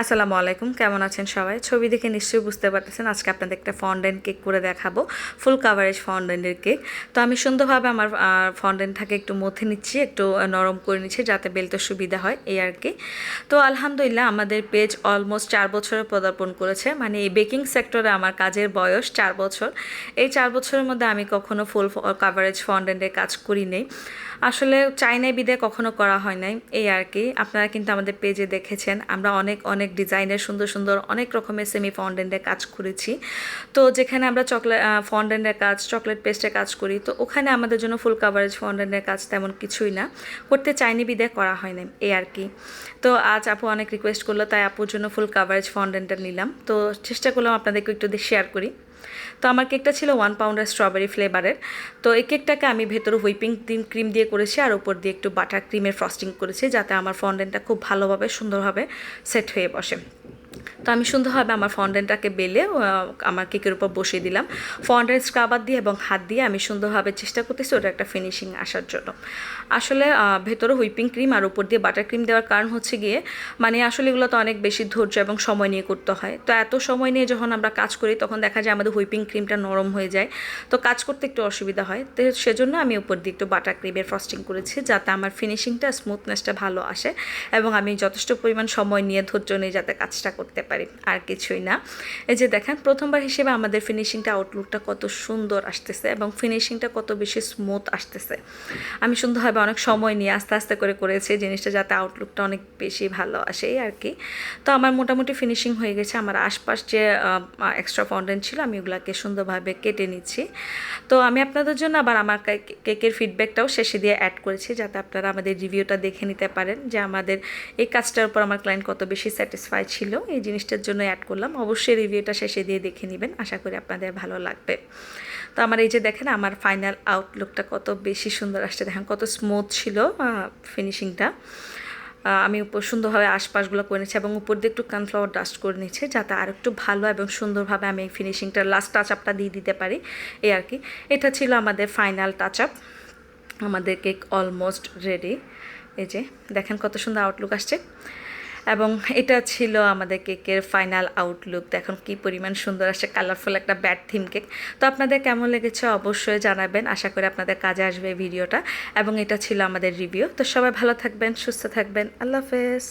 আসসালামু আলাইকুম, কেমন আছেন সবাই? ছবি দেখে নিশ্চয়ই বুঝতে পারতেছেন, আজকে আপনাদের একটা ফন্ডেন্ট কেক করে দেখাবো ফুল কাভারেজ ফন্ডেন্টের কেক তো আমি সুন্দরভাবে আমার ফন্ডেন্টটাকে একটু মথে নিচ্ছি, একটু নরম করে নিচ্ছি যাতে বেলতে সুবিধা হয়, এই আর কি। তো আলহামদুলিল্লাহ আমাদের পেজ অলমোস্ট চার বছরে পদার্পণ করেছে মানে এই বেকিং সেক্টরে আমার কাজের বয়স চার বছর। এই চার বছরের মধ্যে আমি কখনো ফুল কাভারেজ ফন্ডেন্টের কাজ করি নেই। আসলে চাইনাই বিদে কখনো করা হয় নাই, এই আর কি। আপনারা কিন্তু আমাদের পেজে দেখেছেন, আমরা অনেক অনেক ডিজাইনের, সুন্দর সুন্দর অনেক রকমের সেমি ফন্ডেন্টের কাজ করেছি। তো যেখানে আমরা চকলেট ফন্ডেন্টের কাজ চকলেট পেস্টের কাজ করি, তো ওখানে আমাদের জন্য ফুল কাভারেজ ফন্ডেন্টের কাজ তেমন কিছুই না। করতে চাইনি, বিদে করা হয়নি, এই আর কি। তো আজ আপু অনেক রিকোয়েস্ট করল, তাই আপুর জন্য ফুল কাভারেজ ফন্ডেন্টটা নিলাম। তো চেষ্টা করলাম আপনাদেরকে একটু শেয়ার করি। তো আমার কেকটা ছিল ওয়ান পাউন্ডের স্ট্রবেরি ফ্লেভারের তো এই কেকটাকে আমি ভেতরে হুইপিং ক্রিম ক্রিম দিয়ে করেছি আর উপর দিয়ে একটু বাটার ক্রিমের ফ্রস্টিং করেছি যাতে আমার ফন্ডেনটা খুব ভালোভাবে সুন্দরভাবে সেট হয়ে বসে। তো আমি সুন্দরভাবে আমার ফন্ডেন্টটাকে বেলে আমার কেকের উপর বসিয়ে দিলাম। ফন্ডেন্ট স্ক্রাবার দিয়ে এবং হাত দিয়ে আমি সুন্দরভাবে চেষ্টা করতেছি ওটা একটা ফিনিশিং আসার জন্য। আসলে ভেতরে হুইপিং ক্রিম আর উপর দিয়ে বাটার ক্রিম দেওয়ার কারণ হচ্ছে গিয়ে মানে আসলে এগুলো তো অনেক বেশি ধৈর্য এবং সময় নিয়ে করতে হয়। তো এত সময় নিয়ে যখন আমরা কাজ করি, তখন দেখা যায় আমাদের হুইপিং ক্রিমটা নরম হয়ে যায়। তো কাজ করতে একটু অসুবিধা হয়। তো সেজন্য আমি উপর দিয়ে একটু বাটার ক্রিমের ফ্রস্টিং করেছি, যাতে আমার ফিনিশিংটা স্মুথনেসটা ভালো আসে এবং আমি যথেষ্ট পরিমাণ সময় নিয়ে ধৈর্য নিয়ে যাতে কাজটা করতে পারি। আর কিছুই না। এই যে দেখেন, প্রথমবার হিসেবে আমাদের ফিনিশিংটা আউটলুকটা কত সুন্দর আসতেছে এবং ফিনিশিংটা কত বেশি স্মুথ আসতেছে। আমি সুন্দরভাবে অনেক সময় নিয়ে আস্তে আস্তে করে করেছি জিনিসটা যাতে আউটলুকটা অনেক বেশি ভালো আসে আর কি। তো আমার মোটামুটি ফিনিশিং হয়ে গেছে। আমার আশপাশ যে এক্সট্রা ফন্ডেন্ট ছিল, আমি ওগুলাকে সুন্দরভাবে কেটে নিচ্ছি। তো আমি আপনাদের জন্য আবার আমার কেকের ফিডব্যাকটাও শেষে দিয়ে অ্যাড করেছি যাতে আপনারা আমাদের রিভিউটা দেখে নিতে পারেন যে আমাদের এই কাজটার উপর আমার ক্লায়েন্ট কত বেশি স্যাটিসফাই ছিল, এই জিনিসটার জন্য অ্যাড করলাম। অবশ্যই রিভিউটা শেষে দিয়ে দেখে নেবেন। আশা করি আপনাদের ভালো লাগবে। তো আমার এই যে দেখেন, আমার ফাইনাল আউটলুকটা কত বেশি সুন্দর আসছে। দেখেন কত স্মুথ ছিল ফিনিশিংটা আমি উপর সুন্দরভাবে আশপাশগুলো করে নিচ্ছি এবং উপর দিয়ে একটু কর্নফ্লাওয়ার ডাস্ট করে নিচ্ছে যাতে আর একটু ভালো এবং সুন্দরভাবে আমি এই ফিনিশিংটা লাস্ট টাচ আপটা দিয়ে দিতে পারি। এই আর কি। এটা ছিল আমাদের ফাইনাল টাচ আপ আমাদের কেক অলমোস্ট রেডি এই যে, দেখেন কত সুন্দর আউটলুক আসছে। এবং এটা ছিল আমাদের কেকের ফাইনাল আউটলুক দেখুন কি পরিমাণ সুন্দর আসে কালারফুল একটা ব্যাড থিম কেক তো আপনাদের কেমন লেগেছে অবশ্যই জানাবেন। আশা করি আপনাদের কাজে আসবে ভিডিওটা এবং এটা ছিল আমাদের রিভিউ তো সবাই ভালো থাকবেন, সুস্থ থাকবেন। আল্লাহ হাফেজ।